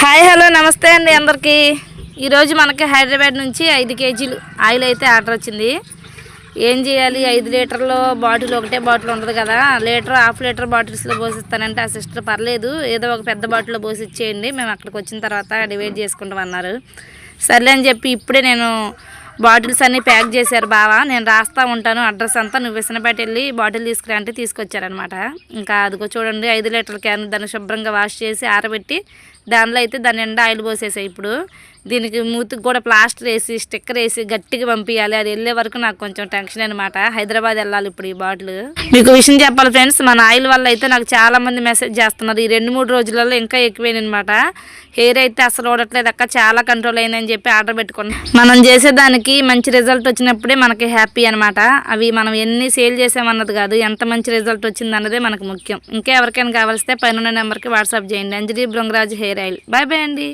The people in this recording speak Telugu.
హాయ్ హలో నమస్తే అండి అందరికీ. ఈరోజు మనకి హైదరాబాద్ నుంచి ఐదు కేజీలు ఆయిల్ అయితే ఆర్డర్ వచ్చింది. ఏం చేయాలి? ఐదు లీటర్లో బాటిల్ ఒకటే బాటిల్ ఉండదు కదా. లీటర్ హాఫ్ లీటర్ బాటిల్స్లో పోసిస్తానంటే ఆ సిస్టర్ పర్లేదు. ఏదో ఒక పెద్ద బాటిల్లో పోసి ఇచ్చేయండి మేము అక్కడికి వచ్చిన తర్వాత డివైడ్ చేసుకుంటాం అన్నారు సర్లే అని చెప్పి ఇప్పుడే నేను బాటిల్స్ అన్నీ ప్యాక్ చేశారు బావా. నేను రాస్తా ఉంటాను అడ్రస్ అంతా. నువ్వు విసనపేట వెళ్ళి బాటిల్ తీసుకురా అంటే తీసుకొచ్చారనమాట ఇంకా అదిగో చూడండి ఐదు లీటర్ల క్యాన్ దాన్ని శుభ్రంగా వాష్ చేసి ఆరబెట్టి దానిలో అయితే దాని నిండా ఆయిల్ పోసేసాయి ఇప్పుడు. దీనికి మూతికి కూడా ప్లాస్టర్ వేసి స్టిక్కర్ వేసి గట్టిగా పంపించాలి అది వెళ్ళే వరకు నాకు కొంచెం టెన్షన్ అనమాట హైదరాబాద్ వెళ్ళాలి ఇప్పుడు ఈ బాటిల్. మీకు విషయం చెప్పాలి ఫ్రెండ్స్ మన ఆయిల్ వల్ల అయితే నాకు చాలా మంది మెసేజ్ చేస్తున్నారు. ఈ రెండు మూడు రోజులలో ఇంకా ఎక్కువైనమాట అనమాట హెయిర్ అయితే అసలు ఓడట్లేదు అక్క చాలా కంట్రోల్ అయిందని చెప్పి ఆర్డర్ పెట్టుకున్నాం. మనం చేసేదానికి మంచి రిజల్ట్ వచ్చినప్పుడే మనకి హ్యాపీ అనమాట అవి మనం ఎన్ని సేల్ చేసామన్నది కాదు ఎంత మంచి రిజల్ట్ వచ్చింది అన్నదే మనకు ముఖ్యం. ఇంకా ఎవరికైనా కావాల్స్తే పైన నెంబర్కి వాట్సాప్ చేయండి. Anjali Bhringraj hair oil. Bye bye అండి.